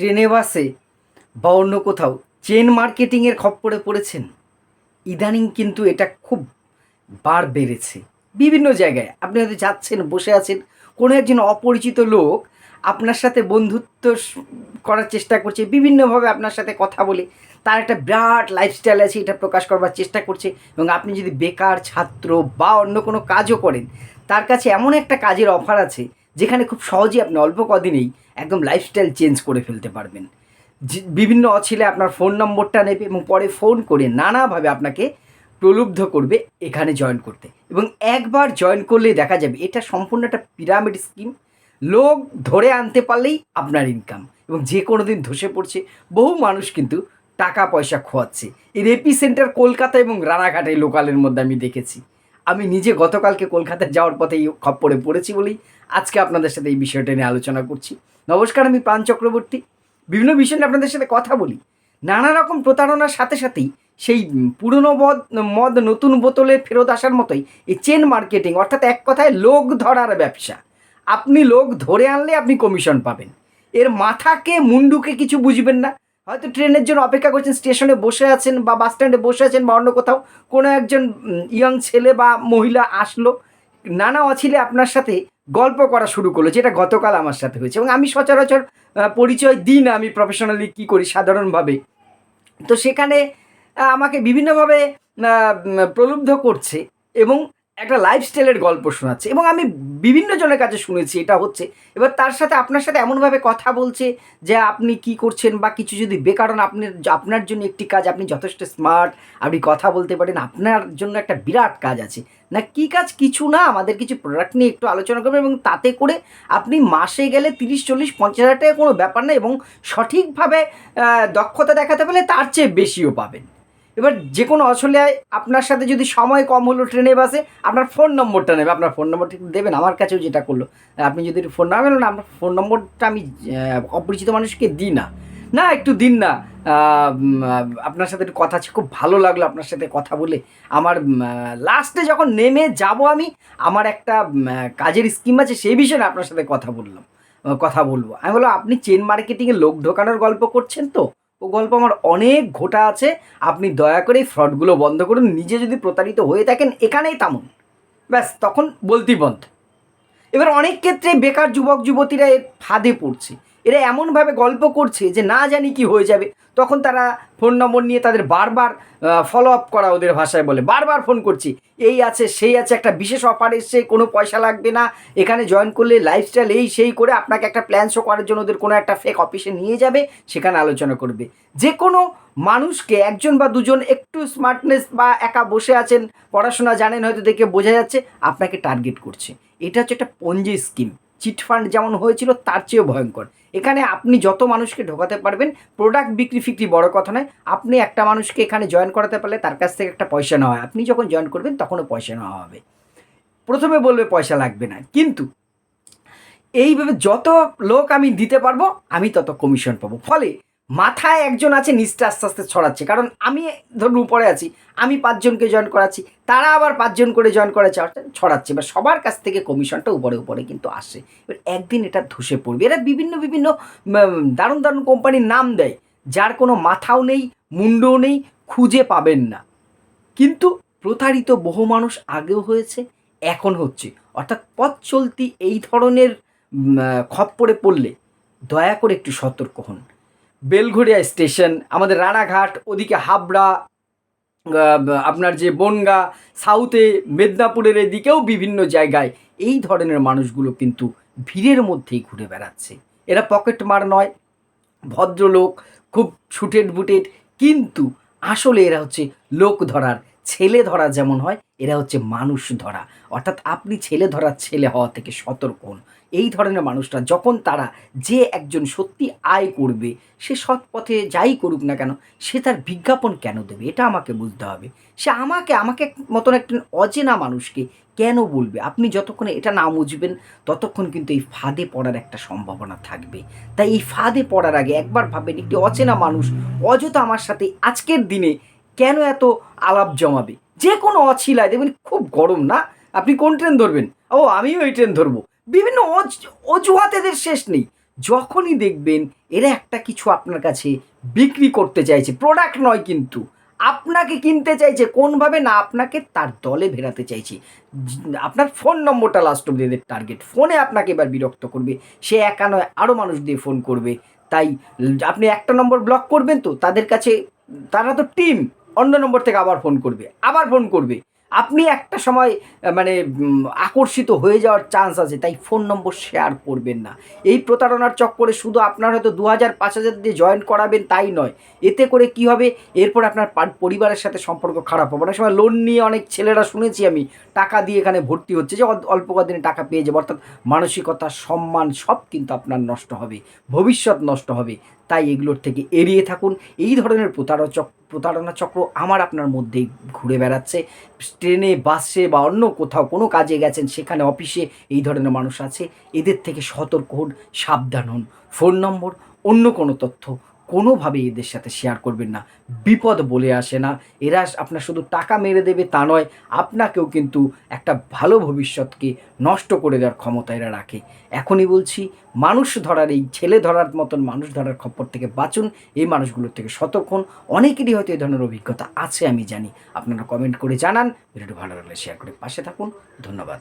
ট্রেনে, বাসে বা অন্য কোথাও চেন মার্কেটিংয়ের খপ্পরে পড়েছেন। ইদানিং কিন্তু এটা খুব বার বেড়েছে। বিভিন্ন জায়গায় আপনি হয়তো যাচ্ছেন, বসে আছেন, কোনো একজন অপরিচিত লোক আপনার সাথে বন্ধুত্ব করার চেষ্টা করছে, বিভিন্নভাবে আপনার সাথে কথা বলে, তার একটা বিরাট লাইফস্টাইল আছে, এটা প্রকাশ করবার চেষ্টা করছে এবং আপনি যদি বেকার, ছাত্র বা অন্য কোনো কাজও করেন, তার কাছে এমন একটা কাজের অফার আছে যেখানে খুব সহজেই আপনি অল্প কদিনেই একদম লাইফস্টাইল চেঞ্জ করে ফেলতে পারবেন। বিভিন্ন অছিলে আপনার ফোন নম্বরটা নেবে এবং পরে ফোন করে নানাভাবে আপনাকে প্রলুব্ধ করবে এখানে জয়েন করতে। এবং একবার জয়েন করলেই দেখা যাবে এটা সম্পূর্ণ একটা পিরামিড স্কিম লোক ধরে আনতে পারলেই আপনার ইনকাম এবং যে কোনো দিন ধসে পড়ছে, বহু মানুষ কিন্তু টাকা পয়সা খোয়াচ্ছে। এর এপি সেন্টার কলকাতা এবং রানাঘাটে লোকালের মধ্যে আমি দেখেছি। আমি নিজে গতকালকে কলকাতায় যাওয়ার পথে এই খপ্পরে পড়েছি বলেই আজকে আপনাদের সাথে এই বিষয়টা নিয়ে আলোচনা করছি। নমস্কার, আমি প্রাণ চক্রবর্তী। বিভিন্ন বিষয় নিয়ে আপনাদের সাথে কথা বলি। নানা রকম প্রতারণার সাথে সাথেই সেই পুরনো মদ মদ নতুন বোতলে ফেরত আসার মতোই এই চেন মার্কেটিং অর্থাৎ এক কথায় লোক ধরার ব্যবসা। আপনি লোক ধরে আনলে আপনি কমিশন পাবেন। এর মাথাকে, মুন্ডুকে কিছু বুঝবেন না। হয়তো ট্রেনের জন্য অপেক্ষা করছেন, স্টেশনে বসে আছেন বা বাস স্ট্যান্ডে বসে আছেন বা অন্য কোথাও। কোনো একজন ইয়ং ছেলে বা মহিলা আসলো, নানা অছিলে আপনার সাথে গল্প করা শুরু করল, যেটা গতকাল আমার সাথে হয়েছে। এবং আমি সচরাচর পরিচয় দিই না আমি প্রফেশনালি কী করি সাধারণভাবে। তো সেখানে আমাকে বিভিন্নভাবে প্রলুব্ধ করছে এবং একটা লাইফস্টাইলের গল্প শোনাচ্ছে এবং আমি বিভিন্ন জনের কাছে শুনেছি, এটা হচ্ছে। এবার তার সাথে আপনার সাথে এমনভাবে কথা বলছে যে আপনি কি করছেন বা কিছু যদি বেকারণ আপনি, আপনার জন্য একটি কাজ, আপনি যথেষ্ট স্মার্ট আপনি কথা বলতে পারেন, আপনার জন্য একটা বিরাট কাজ আছে। না, কি কাজ? কিছু না, আমাদের কিছু প্রোডাক্ট নিয়ে একটু আলোচনা করবেন এবং তাতে করে আপনি মাসে গেলে তিরিশ, চল্লিশ, পঞ্চাশ হাজার টাকা কোনো ব্যাপার না এবং সঠিকভাবে দক্ষতা দেখাতে পারলে তার চেয়ে বেশিও পাবেন। এবার যে কোনো অসলে আপনার সাথে যদি সময় কম হলো ট্রেনে, বাসে, আপনার ফোন নম্বরটা নেবে। আপনার ফোন নম্বরটা দেবেন, আমার কাছেও যেটা করল। আপনি যদি ফোন না না আপনার ফোন নম্বরটা আমি অপরিচিত মানুষকে দিই না। না, একটু দিন না। আপনার সাথে একটু কথা খুব ভালো লাগল আপনার সাথে কথা বলে। আমার লাস্টে যখন নেমে যাব আমি, আমার একটা কাজের স্কিম আছে, সেই বিষয়ে আপনার সাথে কথা বললাম। কথা বলব। আমি বললাম, আপনি চেন মার্কেটিংয়ে লোক ঢোকানোর গল্প করছেন তো? ও গল্প আমার অনেক ঘোটা আছে। আপনি দয়া করে এই ফ্রডগুলো বন্ধ করুন। নিজে যদি প্রতারিত হয়ে থাকেন, এখানেই তামুন ব্যাস, তখন বলতেই বন্ধ। এবার অনেক ক্ষেত্রে বেকার যুবক যুবতীরা এর ফাঁদে পড়ছে। এরা এমনভাবে গল্প করছে যে না জানি কি হয়ে যাবে। তখন তারা ফোন নম্বর নিয়ে তাদের বারবার ফলো আপ করা ওদের ভাষায় বলে, বারবার ফোন করছি। এই আছে, সেই আছে, একটা বিশেষ অফার এসছে, কোনো পয়সা লাগবে না, এখানে জয়েন করলে লাইফস্টাইল এই, সেই করে আপনাকে একটা প্ল্যান শো করার জন্য ওদের কোনো একটা ফেক অফিসে নিয়ে যাবে, সেখানে আলোচনা করবে। যে কোনো মানুষকে, একজন বা দুজন একটু স্মার্টনেস বা একা বসে আছেন, পড়াশোনা জানেন, হয়তো দেখে বোঝা যাচ্ছে, আপনাকে টার্গেট করছে। এটা হচ্ছে একটা পঞ্জি স্কিম চিট ফান্ড যেমন হয়েছিল, তার চেয়েও ভয়ঙ্কর। এখানে আপনি যত মানুষকে ঢোকাতে পারবেন প্রোডাক্ট বিক্রি ফিক্রি বড় কথা নয়, আপনি একটা মানুষকে এখানে জয়েন করাতে পারলে তার কাছ থেকে একটা পয়সা নেওয়া হয়। আপনি যখন জয়েন করবেন, তখনও পয়সা নেওয়া হবে। প্রথমে বলবে পয়সা লাগবে না। কিন্তু এইভাবে যত লোক আমি দিতে পারব, আমি তত কমিশন পাবো। ফলে মাথায় একজন আছে, নিচটা আস্তে আস্তে ছড়াচ্ছে। কারণ আমি ধরুন উপরে আছি, আমি পাঁচজনকে জয়েন করাচ্ছি, তারা আবার পাঁচজন করে জয়েন করাচ্ছে অর্থাৎ ছড়াচ্ছে। এবার সবার কাছ থেকে কমিশনটা উপরে উপরে কিন্তু আসে। এবার একদিন এটা ধসে পড়বে। এরা বিভিন্ন বিভিন্ন দারুণ দারুণ কোম্পানির নাম দেয়। যার কোনো মাথাও নেই, মুন্ডও নেই, খুঁজে পাবেন না। কিন্তু প্রতারিত বহু মানুষ আগেও হয়েছে, এখন হচ্ছে। অর্থাৎ পথ চলতি এই ধরনের খপ্পরে পড়লে দয়া করে একটু সতর্ক হন। বেলঘড়িয়া স্টেশন, আমাদের রানাঘাট, ওদিকে হাবড়া আপনার যে বনগা, সাউথে মেদিনীপুরের এদিকেও বিভিন্ন জায়গায় এই ধরনের মানুষগুলো কিন্তু ভিড়ের মধ্যেই ঘুরে বেড়াচ্ছে। এরা পকেট মার নয়, ভদ্রলোক, খুব ছুটেট বুটেট কিন্তু আসলে এরা হচ্ছে লোক ধরার ছেলে ধরা যেমন হয়, এরা হচ্ছে মানুষ ধরা। অর্থাৎ আপনি ছেলে ধরার ছেলে হওয়া থেকে সতর্ক হন। এই ধরনের মানুষরা যখন তারা যে একজন সত্যি আয় করবে, সে সৎ পথে যাই করুক না কেন, সে তার বিজ্ঞাপন কেন দেবে? এটা আমাকে বুঝতে হবে। সে আমাকে আমাকে মতন একজন অচেনা মানুষকে কেন বলবে? আপনি যতক্ষণ এটা না বুঝবেন, ততক্ষণ কিন্তু এই ফাঁদে পড়ার একটা সম্ভাবনা থাকবে। তাই এই ফাঁদে পড়ার আগে একবার ভাববেন একটি অচেনা মানুষ অযথা আমার সাথে আজকের দিনে কেন এত আলাপ জমাবে? যে কোনো অছিলায়, দেখবেন খুব গরম না? আপনি কোন ট্রেন ধরবেন? ও, আমিও ওই ট্রেন ধরবো। বিভিন্ন অজ- অজুহাত এদের শেষ নেই। যখনই দেখবেন এরা একটা কিছু আপনার কাছে বিক্রি করতে চাইছে প্রোডাক্ট নয় কিন্তু। আপনাকে কিনতে চাইছে, কোনভাবে না, আপনাকে তার দলে ভেরাতে চাইছে। আপনার ফোন নম্বরটা লাস্ট অব্দি এদের টার্গেট ফোনে আপনাকে এবার বিরক্ত করবে। সে একা নয় আরও মানুষ দিয়ে ফোন করবে। তাই, আপনি একটা নম্বর ব্লক করবেন তো, তাদের কাছে, তারা তো টিম অন্য নম্বর থেকে আবার ফোন করবে, আবার ফোন করবে। আপনি একটা সময় মানে আকর্ষিত হয়ে যাওয়ার চান্স আছে, তাই ফোন নম্বর শেয়ার করবেন না। এই প্রতারণার চক্করে শুধু আপনার হয়তো দু হাজার, পাঁচ হাজার দিয়ে জয়েন করাবেন তাই নয়। এতে করে কি হবে? এরপর আপনার পরিবারের সাথে সম্পর্ক খারাপ হবে। অনেক সময় লোন নিয়ে অনেক ছেলেরা শুনেছি আমি, টাকা দিয়ে এখানে ভর্তি হচ্ছে যে অল- অল্প কদিনে টাকা পেয়ে যাবে। অর্থাৎ মানসিকতা, সম্মান সব কিন্তু আপনার নষ্ট হবে, ভবিষ্যৎ নষ্ট হবে। তাই এগুলোর থেকে এড়িয়ে থাকুন। এই ধরনের প্রতারচক প্রতারণা চক্র আমার আপনার মধ্যেই ঘুরে বেড়াচ্ছে। ট্রেনে, বাসে বা অন্য কোথাও কোনো কাজে গেছেন, সেখানে অফিসে এই ধরনের মানুষ আছে। এদের থেকে সতর্ক হন, সাবধান হন। ফোন নম্বর, অন্য কোনো তথ্য কোনোভাবে এদের সাথে শেয়ার করবেন না। বিপদ বলে আসে না। এরা আপনার শুধু টাকা মেরে দেবে তা নয়, আপনাকেও কিন্তু একটা ভালো ভবিষ্যৎকে নষ্ট করে দেওয়ার ক্ষমতা এরা রাখে। এখনই বলছি, মানুষ ধরার এই ছেলে ধরার মতন মানুষ ধরার খপ্পর থেকে বাঁচুন। এই মানুষগুলোর থেকে সতর্ক হন। অনেকেরই হয়তো এই ধরনের অভিজ্ঞতা আছে, আমি জানি। আপনারা কমেন্ট করে জানান। ভিডিওটি ভালো লাগলে শেয়ার করে পাশে থাকুন। ধন্যবাদ।